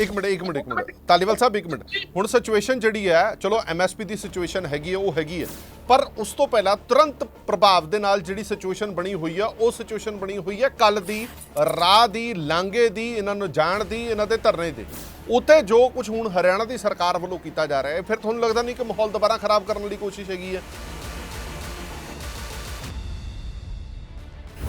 ਇੱਕ ਮਿੰਟ ਇੱਕ ਮਿੰਟ ਇੱਕ ਮਿੰਟ। ਤਾਲੀਵਾਲ ਸਾਹਿਬ, ਇੱਕ ਮਿੰਟ। ਹੁਣ ਸਿਚੁਏਸ਼ਨ ਜਿਹੜੀ ਹੈ, ਚਲੋ ਐਮਐਸਪੀ ਦੀ ਸਿਚੁਏਸ਼ਨ ਹੈਗੀ ਹੈ, ਉਹ ਹੈਗੀ ਹੈ। ਪਰ ਉਸ ਤੋਂ ਪਹਿਲਾਂ ਤੁਰੰਤ ਪ੍ਰਭਾਵ ਦੇ ਨਾਲ ਜਿਹੜੀ ਸਿਚੁਏਸ਼ਨ ਬਣੀ ਹੋਈ ਆ ਉਹ ਸਿਚੁਏਸ਼ਨ ਬਣੀ ਹੋਈ ਹੈ ਕੱਲ ਦੀ, ਰਾਹ ਦੀ, ਲਾਂਘੇ ਦੀ, ਇਹਨਾਂ ਨੂੰ ਜਾਣ ਦੀ, ਇਹਨਾਂ ਦੇ ਧਰਨੇ ਦੀ। ਉੱਥੇ ਜੋ ਕੁਝ ਹੁਣ ਹਰਿਆਣਾ ਦੀ ਸਰਕਾਰ ਵੱਲੋਂ ਕੀਤਾ ਜਾ ਰਿਹਾ ਹੈ, ਫਿਰ ਤੁਹਾਨੂੰ ਲੱਗਦਾ ਨਹੀਂ ਕਿ ਮਾਹੌਲ ਦੁਬਾਰਾ ਖਰਾਬ ਕਰਨ ਦੀ ਕੋਸ਼ਿਸ਼ ਹੈਗੀ ਹੈ?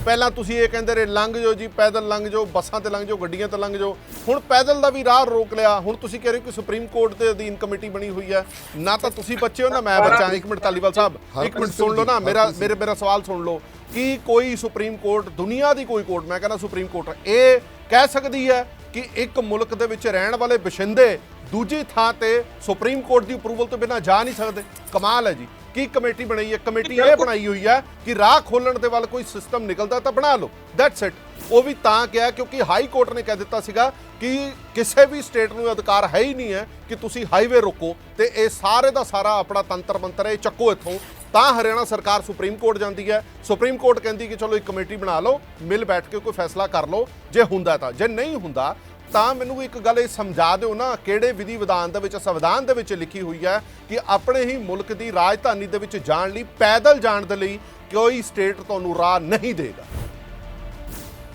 ਪਹਿਲਾਂ ਤੁਸੀਂ ਇਹ ਕਹਿੰਦੇ ਰਹੇ ਲੰਘ ਜਾਓ ਜੀ ਪੈਦਲ ਲੰਘ ਜਾਓ ਬੱਸਾਂ ਤੇ ਲੰਘ ਜਾਓ ਗੱਡੀਆਂ ਤੇ ਲੰਘ ਜਾਓ। ਹੁਣ ਪੈਦਲ ਦਾ ਵੀ ਰਾਹ ਰੋਕ ਲਿਆ। ਹੁਣ ਤੁਸੀਂ ਕਹਿ ਰਹੇ ਹੋ ਕਿ ਸੁਪਰੀਮ ਕੋਰਟ ਦੇ ਅਧੀਨ ਕਮੇਟੀ ਬਣੀ ਹੋਈ ਹੈ। ਨਾ ਤਾਂ ਤੁਸੀਂ ਬੱਚੇ ਹੋ ਨਾ ਮੈਂ ਬੱਚਾ ਇੱਕ ਮਿੰਟ ਤਾਲੀਵਾਲ ਸਾਹਿਬ ਇੱਕ ਮਿੰਟ ਸੁਣ ਲਓ ਨਾ। ਮੇਰਾ ਮੇਰੇ ਮੇਰਾ ਸਵਾਲ ਸੁਣ ਲਓ ਕਿ ਕੋਈ ਸੁਪਰੀਮ ਕੋਰਟ ਦੁਨੀਆ ਦੀ ਕੋਈ ਕੋਰਟ ਮੈਂ ਕਹਿੰਦਾ ਸੁਪਰੀਮ ਕੋਰਟ ਇਹ ਕਹਿ ਸਕਦੀ ਹੈ ਕਿ ਇੱਕ ਮੁਲਕ ਦੇ ਵਿੱਚ ਰਹਿਣ ਵਾਲੇ ਬਸ਼ਿੰਦੇ ਦੂਜੀ ਥਾਂ ਤੇ ਸੁਪਰੀਮ ਕੋਰਟ ਦੀ ਅਪਰੂਵਲ ਤੋਂ ਬਿਨਾਂ ਜਾ ਨਹੀਂ ਸਕਦੇ। ਕਮਾਲ ਹੈ ਜੀ। ਕੀ ਕਮੇਟੀ ਬਣਾਈ ਹੈ? ਕਮੇਟੀ ਇਹ ਬਣਾਈ ਹੋਈ ਹੈ ਕਿ ਰਾਹ ਖੋਲਣ ਦੇ ਵੱਲ ਕੋਈ ਸਿਸਟਮ ਨਿਕਲਦਾ ਤਾਂ ਬਣਾ ਲਓ। ਦੈਟਸ ਇਟ ਉਹ ਵੀ ਤਾਂ ਕਿਹਾ ਕਿਉਂਕਿ ਹਾਈ ਕੋਰਟ ਨੇ ਕਹਿ ਦਿੱਤਾ ਸੀਗਾ ਕਿ ਕਿਸੇ ਵੀ ਸਟੇਟ ਨੂੰ ਅਧਿਕਾਰ ਹੈ ਹੀ ਨਹੀਂ ਹੈ ਕਿ ਤੁਸੀਂ ਹਾਈਵੇ ਰੋਕੋ ਤੇ ਇਹ ਸਾਰੇ ਦਾ ਸਾਰਾ ਆਪਣਾ ਤੰਤਰ ਮੰਤਰ ਇਹ ਚੱਕੋ ਇੱਥੋਂ। ਤਾਂ ਹਰਿਆਣਾ ਸਰਕਾਰ ਸੁਪਰੀਮ ਕੋਰਟ ਜਾਂਦੀ ਹੈ। ਸੁਪਰੀਮ ਕੋਰਟ ਕਹਿੰਦੀ ਕਿ ਚਲੋ ਇੱਕ ਕਮੇਟੀ ਬਣਾ ਲਓ ਮਿਲ ਬੈਠ ਕੇ ਕੋਈ ਫੈਸਲਾ ਕਰ ਲਓ। ਜੇ ਹੁੰਦਾ ਤਾਂ ਜੇ ਨਹੀਂ ਹੁੰਦਾ ਤਾਂ ਮੈਨੂੰ ਇੱਕ ਗੱਲ ਇਹ ਸਮਝਾ ਦਿਓ ਨਾ, ਕਿਹੜੇ ਵਿਧੀ ਵਿਧਾਨ ਦੇ ਵਿੱਚ ਸੰਵਿਧਾਨ ਦੇ ਵਿੱਚ ਲਿਖੀ ਹੋਈ ਹੈ ਕਿ ਆਪਣੇ ਹੀ ਮੁਲਕ ਦੀ ਰਾਜਧਾਨੀ ਦੇ ਵਿੱਚ ਜਾਣ ਲਈ, ਪੈਦਲ ਜਾਣ ਦੇ ਲਈ ਕੋਈ ਸਟੇਟ ਤੁਹਾਨੂੰ ਰਾਹ ਨਹੀਂ ਦੇਗਾ।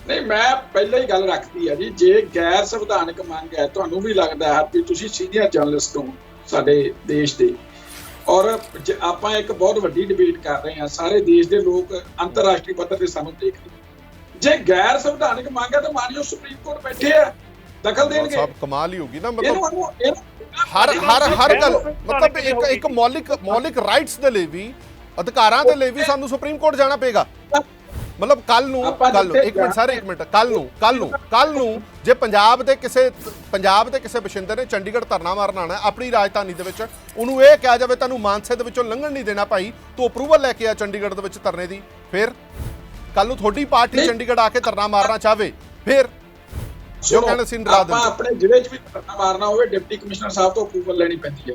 ਨਹੀਂ, ਮੈਂ ਪਹਿਲਾਂ ਹੀ ਗੱਲ ਰੱਖਦੀ ਆ ਜੀ, ਜੇ ਗੈਰ ਸੰਵਿਧਾਨਕ ਮੰਗ ਹੈ, ਤੁਹਾਨੂੰ ਵੀ ਲੱਗਦਾ ਹੈ ਕਿ ਤੁਸੀਂ ਸੀਨੀਅਰ ਜਰਨਲਿਸਟ ਹੋ ਸਾਡੇ ਦੇਸ਼ ਦੇ। ਔਰ ਆਪਾਂ ਇੱਕ ਬਹੁਤ ਵੱਡੀ ਡਿਬੇਟ ਕਰ ਰਹੇ ਹਾਂ, ਸਾਰੇ ਦੇਸ਼ ਦੇ ਲੋਕ ਅੰਤਰਰਾਸ਼ਟਰੀ ਪੱਧਰ ਤੇ ਸਾਨੂੰ ਦੇਖ ਰਹੇ ਜੇ ਗੈਰ ਸੰਵਿਧਾਨਕ ਮੰਗ ਹੈ, ਤਾਂ ਮਾਨਯੋਗ ਸੁਪਰੀਮ ਕੋਰਟ ਬੈਠੇ ਆ ਦਖਲ ਦੇਣਗੇ ਸਭ ਕਮਾਲ ਹੀ ਹੋਗੀ ਨਾ ਮਤਲਬ ਹਰ ਹਰ ਹਰ ਗੱਲ ਮਤਲਬ ਇੱਕ ਇੱਕ ਮੌਲਿਕ ਮੌਲਿਕ ਰਾਈਟਸ ਦੇ ਲਈ ਵੀ ਅਧਿਕਾਰਾਂ ਦੇ ਲਈ ਵੀ ਸਾਨੂੰ ਸੁਪਰੀਮ ਕੋਰਟ ਜਾਣਾ ਪਏਗਾ ਮਤਲਬ ਕੱਲ ਨੂੰ ਕੱਲ ਨੂੰ ਇੱਕ ਮਿੰਟ ਸਾਰੇ ਇੱਕ ਮਿੰਟ ਕੱਲ ਨੂੰ ਕੱਲ ਨੂੰ ਕੱਲ ਨੂੰ ਜੇ ਪੰਜਾਬ ਦੇ ਕਿਸੇ ਪੰਜਾਬ ਦੇ ਕਿਸੇ ਬਸ਼ਿੰਦੇ ਨੇ ਚੰਡੀਗੜ੍ਹ ਧਰਨਾ ਮਾਰਨ ਆਣਾ ਆਪਣੀ ਰਾਜਧਾਨੀ ਦੇ ਵਿੱਚ ਉਹਨੂੰ ਇਹ ਕਿਹਾ ਜਾਵੇ ਤੈਨੂੰ ਮਾਨਸੇ ਦੇ ਵਿੱਚੋਂ ਲੰਘਣ ਨਹੀਂ ਦੇਣਾ ਭਾਈ ਤੂੰ ਅਪਰੂਵਲ ਲੈ ਕੇ ਆ ਚੰਡੀਗੜ੍ਹ ਦੇ ਵਿੱਚ ਧਰਨੇ ਦੀ ਫਿਰ ਕੱਲ ਨੂੰ ਤੁਹਾਡੀ ਪਾਰਟੀ। ਚੰਡੀਗੜ੍ਹ ਆ ਕੇ ਧਰਨਾ ਮਾਰਨਾ ਚਾਹਵੇ ਫਿਰ ਸੁਣੋ, ਕਹਿੰਦੇ ਸੀ ਡਰਾ ਆਪਾਂ ਆਪਣੇ ਜ਼ਿਲ੍ਹੇ 'ਚ ਵੀ ਧਰਨਾ ਮਾਰਨਾ ਹੋਵੇ ਡਿਪਟੀ ਕਮਿਸ਼ਨਰ ਸਾਹਿਬ ਤੋਂ ਅਪਰੂਵਲ ਲੈਣੀ ਪੈਂਦੀ ਹੈ।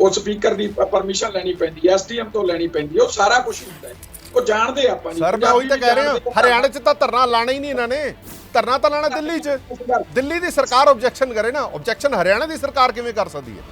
ਉਹ ਸਪੀਕਰ ਦੀ ਪਰਮਿਸ਼ਨ ਲੈਣੀ ਪੈਂਦੀ ਹੈ ਐਸਡੀਐਮ ਤੋਂ ਲੈਣੀ ਪੈਂਦੀ ਹੈ ਉਹ ਸਾਰਾ ਕੁਝ ਹੁੰਦਾ ਹੈ। ਉਹ ਜਾਣਦੇ ਆਪਾਂ ਜੀ। ਸਰ ਮੈਂ ਉਹੀ ਤਾਂ ਕਹਿ ਰਿਹਾ। ਹਰਿਆਣਾ 'ਚ ਤਾਂ ਧਰਨਾ ਲਾਣਾ ਹੀ ਨਹੀਂ ਇਹਨਾਂ ਨੇ। ਧਰਨਾ ਤਾਂ ਲਾਣਾ ਦਿੱਲੀ 'ਚ। ਦਿੱਲੀ ਦੀ ਸਰਕਾਰ ਆਬਜੈਕਸ਼ਨ ਕਰੇ ਨਾ। ਆਬਜੈਕਸ਼ਨ ਹਰਿਆਣਾ ਦੀ ਸਰਕਾਰ ਕਿਵੇਂ ਕਰ ਸਕਦੀ ਹੈ?